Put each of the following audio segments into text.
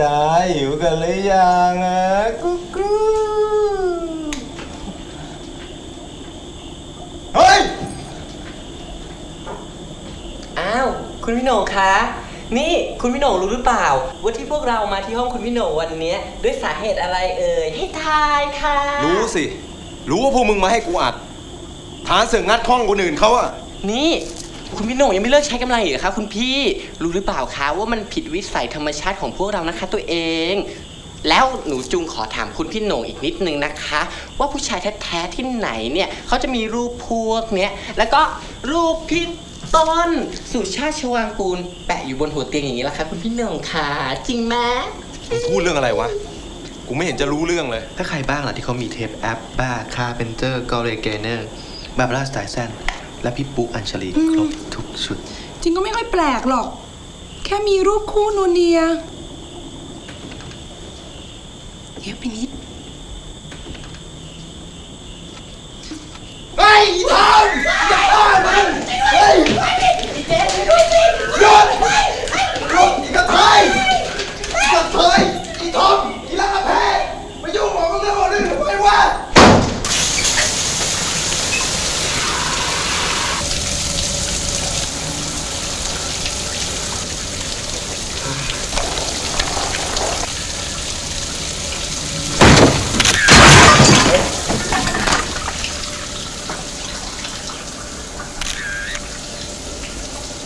จ้าหิวกันหรือยังอะกุ๊กกุ๊กเฮ้ย อ้าว คุณพี่โหน่งคะ นี่คุณพี่โหน่งรู้หรือเปล่า ว่าที่พวกเรามาที่ห้องคุณพี่โหน่งวันเนี้ยด้วยสาเหตุอะไรเอ่ยให้ทายค่ะรู้สิ รู้ว่าพวกมึงมาให้กูอัด ฐานเสือกงัดห้องคนอื่นเขาอะนี่ คุณพี่โหน่งยังไม่เลิกใช้กำลังอีกเหรอคะคุณพี่รู้หรือเปล่าคะว่ามันผิดวิสัยธรรมชาติของพวกเรานะคะตัวเอง แล้วหนูจุงขอถามคุณพี่โหน่งอีกนิดนึงนะคะ ว่าผู้ชายแท้ๆที่ไหนเนี่ยเขาจะมีรูปพวกเนี้ยแล้วก็รูปพี่ต้นสุชาติชวางกูลแปะอยู่บนหัวเตียงอย่างนี้ละคะคุณพี่โหน่งค่ะจริงไหมมึงพูดเรื่องอะไรวะ กูไม่เห็นจะรู้เรื่องเลย ถ้าใครบ้างล่ะที่เขามีเทปแอปบ้าคาเป็นเจอร์กอเรเกเนอร์บาบาร่าสไตแซน และพี่ปุ๊กอัญชลีอืมครบทุกชุด จริงก็ไม่ค่อยแปลกหรอก แค่มีรูปคู่นูเนียเยอะไปนิด เฮ้ยอีทอมอย่าฆ่ามันเฮ้ยหยุดหยุดอีกระเทยอีกระเทยอีทอมอีลักกระแพงมายุ่งของเรื่องของเรื่องทำไมวะ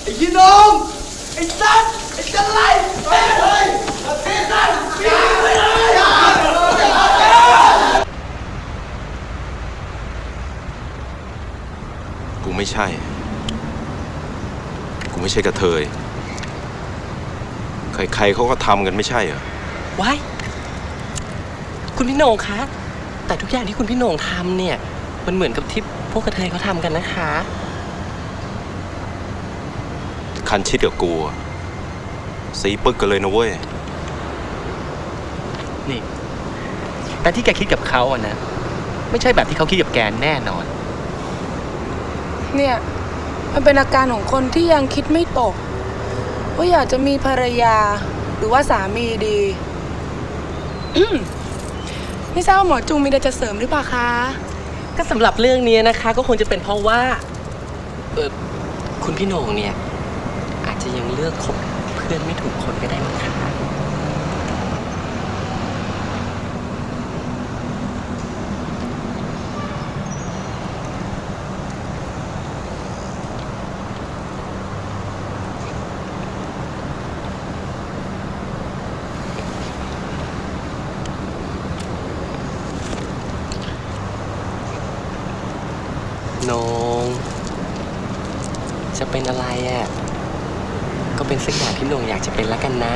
ไอ้ยี่น้อ งไอ้สัตว์ไอ้จันไรเฮ้ยเฮ้ยไอ้สัตว์อย่าเลยอย่ากูไม่ใช่ กูไม่ใช่กระเทย ใครๆเขาก็ทำกันไม่ใช่เหรอ ว้ายคุณพี่โหน่งคะ แต่ทุกอย่างที่คุณพี่โหน่งทำเนี่ย มันเหมือนกับที่พวกกระเทยเขาทำกันนะคะ คันชิดกับกูอะสีปึกกันเลยนะเว้ย นี่ แต่ที่แกคิดกับเขาอะนะ ไม่ใช่แบบที่เขาคิดกับแกแน่นอน เนี่ย มันเป็นอาการของคนที่ยังคิดไม่ตก ว่าอยากจะมีภรรยา หรือว่าสามีดีอืมไม่ทราบว่าหมอจุงมีอะไรจะเสริมหรือเปล่าคะ ก็สำหรับเรื่องนี้นะคะ ก็คงจะเป็นเพราะว่าเออคุณพี่โหน่งเนี่ยอา จะยังเลือกคบเพื่อนไม่ถูกคนก็ได้มั้งคะโหนงจะเป็นอะไรอะ่ะ ก็เป็นสักอย่างที่โหนงอยากจะเป็นแล้วกันนะ